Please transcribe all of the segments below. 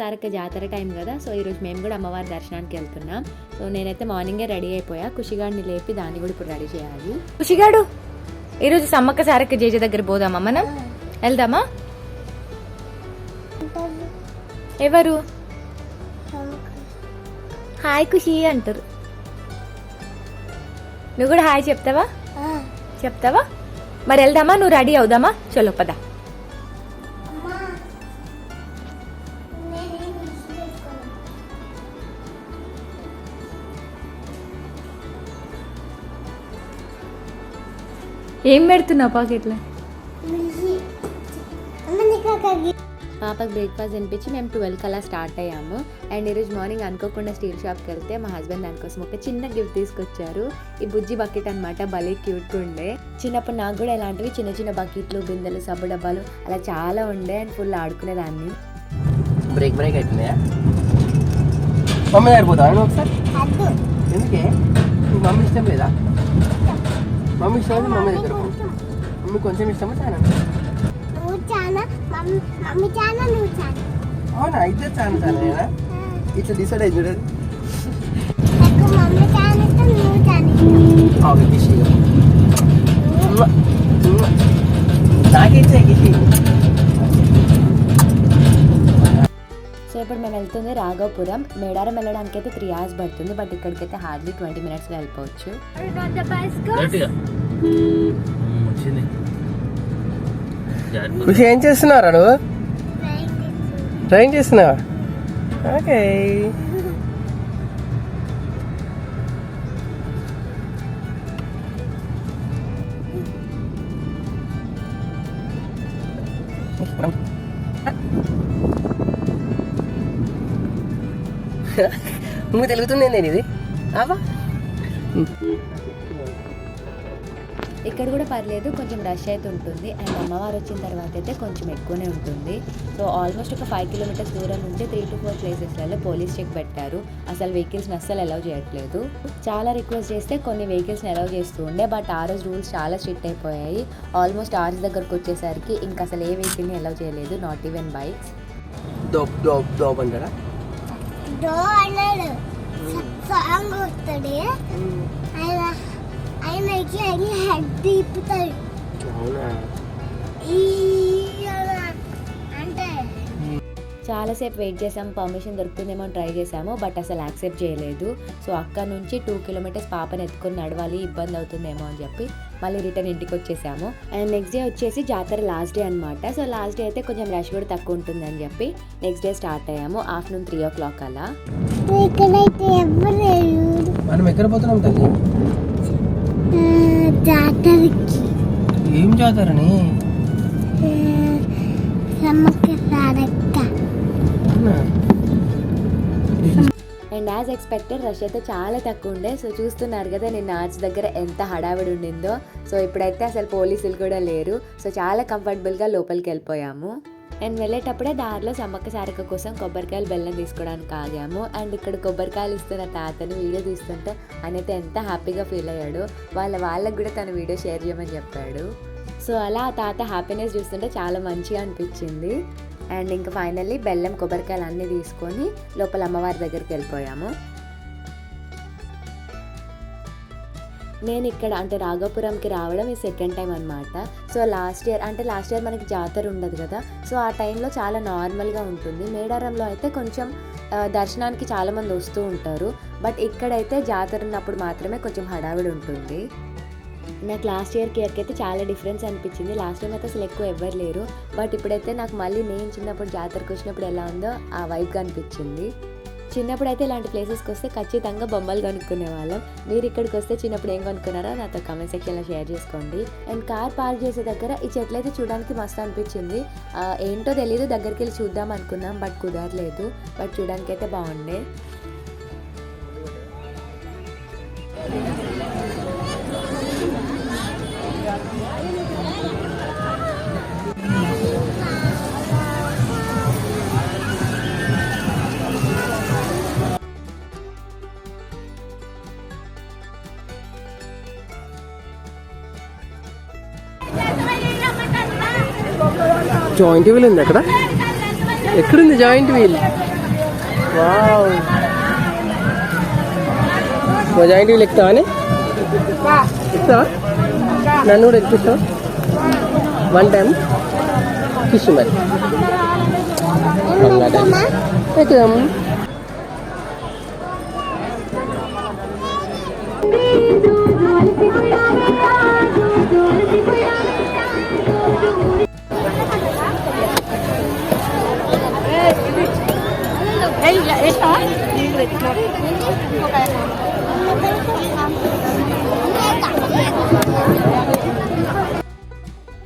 సారక్క జాతర టైం కదా సో ఈరోజు మేము కూడా అమ్మవారి దర్శనానికి వెళ్తున్నాం. సో నేనైతే మార్నింగే రెడీ అయిపోయా. ఖుషిగాడిని లేపి దాన్ని కూడా ఇప్పుడు రెడీ చేయాలి. ఖుషిగాడు ఈరోజు సమ్మక్క సారక్క జేజ దగ్గర పోదామా మనం? వెళ్దామా? ఎవరు? హాయ్ ఖుషి అంటారు. నువ్వు కూడా హాయ్ చెప్తావా? చెప్తావా? మరి వెళ్దామా? నువ్వు రెడీ అవుదామా? చలో పదా. ఏం పెడుతున్నావు పాకెట్లో పాపకి బ్రేక్ఫాస్ట్ తినిపించి మేము ట్వెల్వ్ అలా స్టార్ట్ అయ్యాము. అండ్ ఈరోజు మార్నింగ్ అనుకోకుండా స్టీల్ షాప్కి వెళ్తే మా హస్బెండ్ దానికోసం ఒక చిన్న గిఫ్ట్ తీసుకొచ్చారు. ఈ బుజ్జి బకెట్ అనమాట భలే క్యూట్గా ఉండే. చిన్నప్పుడు నాకు కూడా ఇలాంటివి చిన్న చిన్న బకెట్లు బిందెలు సబ్బు డబ్బాలు అలా చాలా ఉండే అండ్ ఫుల్ ఆడుకునేదాన్ని. బ్రేక్ బ్రేక్ అవుతుందా మమ్మీ ఒకసారి. ఎందుకే? మమ్మీ ఇష్టం లేదా? మమ్మీ ఇష్టం అయితే మమ్మీ దగ్గర మమ్మీ కొంచెం ఇష్టమా చాలా? అవునా? అయితే చాలా చాలా ఇట్లా డిసైడ్ అయింది చూడదు కిషి కిషి సో ఇప్పుడు మేము వెళ్తుంది రాఘవపురం. మేడారం వెళ్ళడానికి అయితే త్రీ అవర్స్ పడుతుంది బట్ ఇక్కడికైతే హార్డ్లీ ట్వంటీ మినిట్స్లో వెళ్ళిపోవచ్చు. వచ్చింది. ఖుషి ఏం చేస్తున్నారా నువ్వు? డ్రాయింగ్ చేస్తున్నావా? ఓకే. నువ్వు తెలుగుతుంది నేను ఇది అవా ఇక్కడ కూడా పర్లేదు కొంచెం రష్ అయితే ఉంటుంది. అండ్ అమ్మవారు వచ్చిన తర్వాత అయితే కొంచెం ఎక్కువనే ఉంటుంది. సో ఆల్మోస్ట్ ఒక ఫైవ్ కిలోమీటర్స్ దూరం నుంచి త్రీ టు ఫోర్ ప్లేసెస్లలో పోలీస్ చెక్ పెట్టారు. అసలు వెహికల్స్ని అస్సలు అలౌ చేయట్లేదు. చాలా రిక్వెస్ట్ చేస్తే కొన్ని వెహికల్స్ని అలౌ చేస్తూ ఉండే బట్ ఆ రోజు రూల్స్ చాలా స్ట్రిక్ట్ అయిపోయాయి. ఆల్మోస్ట్ ఆర్స్ దగ్గరకు వచ్చేసరికి ఇంకా అసలు ఏ వెహికల్ని అలౌ చేయలేదు నాట్ ఈవెన్ బైక్స్ దోప్ అంటారా? డో అన్నాడు సాంగ్ వస్తాడు ఆయన ఆయన ఇట్లా ఇట్లా హెడ్ తిప్పుతాడు అవునా? ఈ అలా అంటే చాలాసేపు వెయిట్ చేసాం పర్మిషన్ దొరుకుతుందేమో అని ట్రై చేసాము బట్ అసలు యాక్సెప్ట్ చేయలేదు. సో అక్కడ నుంచి టూ కిలోమీటర్స్ పాపని ఎత్తుకొని నడవాలి ఇబ్బంది అవుతుందేమో అని చెప్పి మళ్ళీ రిటర్న్ ఇంటికి వచ్చేసాము. అండ్ నెక్స్ట్ డే వచ్చేసి జాతర లాస్ట్ డే అనమాట సో లాస్ట్ డే అయితే కొంచెం రష్ కూడా తక్కువ ఉంటుందని చెప్పి నెక్స్ట్ డే స్టార్ట్ అయ్యాము ఆఫ్టర్నూన్ త్రీ ఓ క్లాక్ అలా. మనం ఎక్కడ పోతున్నాం జాతరకి. ఏం జాతరని? అండ్ యాజ్ ఎక్స్పెక్టెడ్ రష్ అయితే చాలా తక్కువ ఉండే. సో చూస్తున్నారు కదా నేను ఆర్చ్ దగ్గర ఎంత హడావిడి ఉండిందో. సో ఇప్పుడైతే అసలు పోలీసులు కూడా లేరు. సో చాలా కంఫర్టబుల్గా లోపలికి వెళ్ళిపోయాము. నేను వెళ్ళేటప్పుడే దారిలో సమ్మక్క సారక కోసం కొబ్బరికాయలు బెల్లం తీసుకోవడానికి ఆగాము. అండ్ ఇక్కడ కొబ్బరికాయలు ఇస్తున్న తాతని వీడియో తీస్తుంటే ఆయన అయితే ఎంత హ్యాపీగా ఫీల్ అయ్యాడు. వాళ్ళ వాళ్ళకి కూడా తన వీడియో షేర్ చేయమని చెప్పాడు. సో అలా ఆ తాత హ్యాపీనెస్ చూస్తుంటే చాలా మంచిగా అనిపించింది. అండ్ ఇంకా ఫైనల్లీ బెల్లం కొబ్బరికాయలు అన్నీ తీసుకొని లోపల అమ్మవారి దగ్గరికి వెళ్ళిపోయాము. నేను ఇక్కడ అంటే రాఘపురంకి రావడం ఈ సెకండ్ టైం అనమాట సో లాస్ట్ ఇయర్ అంటే లాస్ట్ ఇయర్ మనకి జాతర ఉండదు కదా. సో ఆ టైంలో చాలా నార్మల్గా ఉంటుంది. మేడారంలో అయితే కొంచెం దర్శనానికి చాలామంది వస్తూ ఉంటారు. బట్ ఇక్కడైతే జాతర ఉన్నప్పుడు మాత్రమే కొంచెం హడావిడి ఉంటుంది. నాకు లాస్ట్ ఇయర్కి ఇయర్కి అయితే చాలా డిఫరెన్స్ అనిపించింది. లాస్ట్ టైం అయితే అసలు ఎక్కువ ఎవ్వరు లేరు. బట్ ఇప్పుడైతే నాకు మళ్ళీ నేను చిన్నప్పుడు జాతరకు వచ్చినప్పుడు ఎలా ఉందో ఆ వైబ్గా అనిపించింది. చిన్నప్పుడు అయితే ఇలాంటి ప్లేసెస్కి వస్తే ఖచ్చితంగా బొమ్మలు కొనుక్కునే వాళ్ళం. మీరు ఇక్కడికి వస్తే చిన్నప్పుడు ఏం కొనుక్కున్నారో నాతో కమెంట్ సెక్షన్లో షేర్ చేసుకోండి. అండ్ కార్ పార్క్ చేసే దగ్గర ఈ చెట్లు అయితే చూడడానికి మస్తు అనిపించింది. ఏంటో తెలియదు దగ్గరికి వెళ్ళి చూద్దాం అనుకున్నాం బట్ కుదరలేదు. బట్ చూడడానికి అయితే బాగుండే. జాయింట్ వీల్ ఉంది అక్కడ? ఎక్కడుంది జాయింట్ వీల్? నువ్వు జాయింట్ వీల్ ఎక్కుతావా నన్ను కూడా ఎక్కిస్తావా వన్ టైం ఫిష్ మరి. ఎక్కుదాం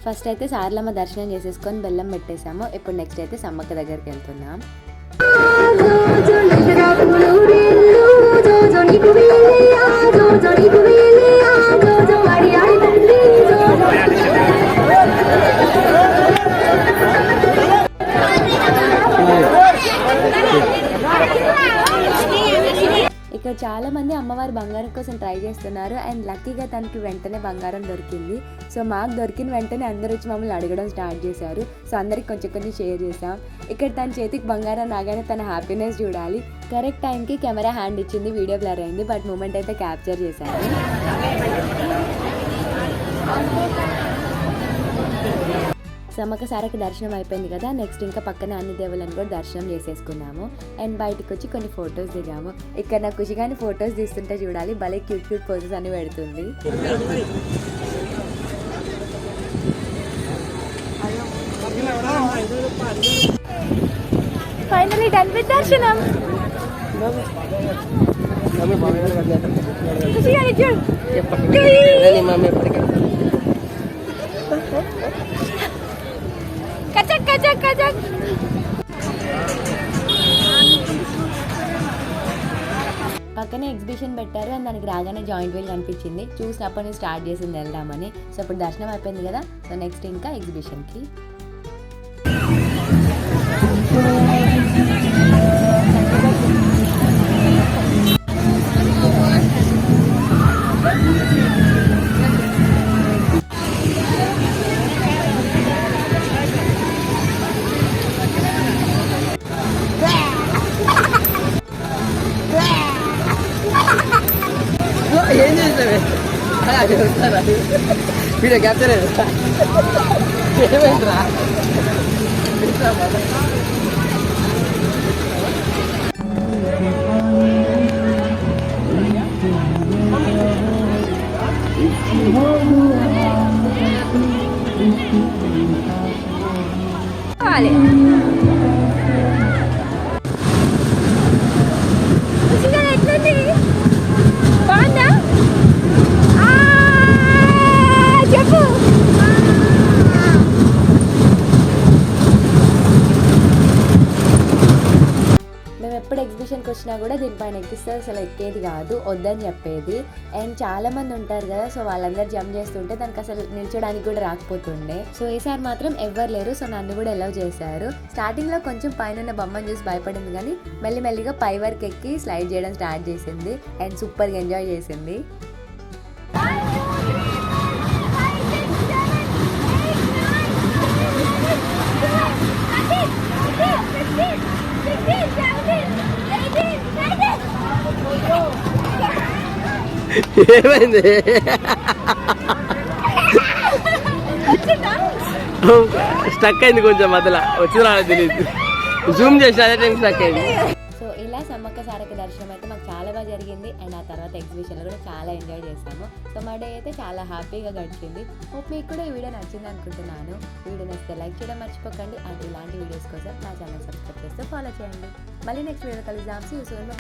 ఫస్ట్ అయితే సార్లమ్మ దర్శనం చేసేసుకొని బెల్లం పెట్టేశాము ఇప్పుడు నెక్స్ట్ అయితే సమ్మక్క దగ్గరికి వెళ్తున్నాం కోసం ట్రై చేస్తున్నారు. అండ్ లక్కీగా తనకి వెంటనే బంగారం దొరికింది. సో మాకు దొరికిన వెంటనే అందరూ వచ్చి మమ్మల్ని అడగడం స్టార్ట్ చేశారు. సో అందరికి కొంచెం కొంచెం షేర్ చేసాం ఇక్కడ తన చేతికి బంగారం రాగానే తన హ్యాపీనెస్ చూడాలి. కరెక్ట్ టైంకి కెమెరా హ్యాండ్ ఇచ్చింది వీడియో బ్లర్ అయింది. బట్ మూమెంట్ అయితే క్యాప్చర్ చేశాను సమ్మక్క సారకి దర్శనం అయిపోయింది కదా నెక్స్ట్ ఇంకా పక్కన అన్ని దేవులను కూడా దర్శనం చేసేసుకున్నాము అండ్ బయటకు వచ్చి కొన్ని ఫొటోస్ దిగాము ఇక్కడ నాకు ఖుషిగాని ఫొటోస్ తీస్తుంటే చూడాలి భలే క్యూట్ క్యూట్ ఫొటోస్ అని పెడుతుంది ఫైనలీ డన్ విత్ దర్శనం మమ్మీ చూడు చెప్పండి మమ్మీ పక్కనే ఎగ్జిబిషన్ పెట్టారు అండ్ దానికి రాగానే జాయింట్ వీల్ కనిపించింది. చూసినప్పటి నుంచి స్టార్ట్ చేసింది వెళ్దామని. సో ఇప్పుడు దర్శనం అయిపోయింది కదా? సో నెక్స్ట్ ఇంకా ఎగ్జిబిషన్కి. అది వస్తారా వీడియో క్యాప్చర్ ఏమైందిరా చెప్పు ఎప్పుడు ఎగ్జిబిషన్కి వచ్చినా కూడా దీనిపైన ఎక్కిస్తే అసలు ఎక్కేది కాదు. వద్దని చెప్పేది. అండ్ చాలా మంది ఉంటారు కదా సో వాళ్ళందరూ జంప్ చేస్తుంటే దానికి అసలు నిల్చోడానికి కూడా రాకపోతుండే. సో ఈసారి మాత్రం ఎవ్వరు లేరు. సో నన్ను కూడా ఎలవ్ చేశారు. స్టార్టింగ్లో కొంచెం పైన ఉన్న బొమ్మను చూసి భయపడింది కానీ మెల్లిమెల్లిగా పై వరకు ఎక్కి స్లైడ్ చేయడం స్టార్ట్ చేసింది. అండ్ సూపర్గా ఎంజాయ్ చేసింది. ఏమైంది? స్టక్ అయింది కొంచెం మధ్యలో. వచ్చిన తెలియదు జూమ్ చేసిన అదే టైం స్టక్ అయింది. తర్వాత ఎగ్జిబిషన్లో కూడా చాలా ఎంజాయ్ చేసాము సో మా డే అయితే చాలా హ్యాపీగా గడిచింది. హోప్ మీకు కూడా ఈ వీడియో నచ్చింది అనుకుంటున్నాను. వీడియో నచ్చితే లైక్ చేయడం మర్చిపోకండి. అండ్ ఇలాంటి వీడియోస్ కోసం నా ఛానల్ సబ్స్క్రైబ్ చేస్తే ఫాలో చేయండి. మళ్ళీ నెక్స్ట్ వీడియో కలుద్దాం. See you soon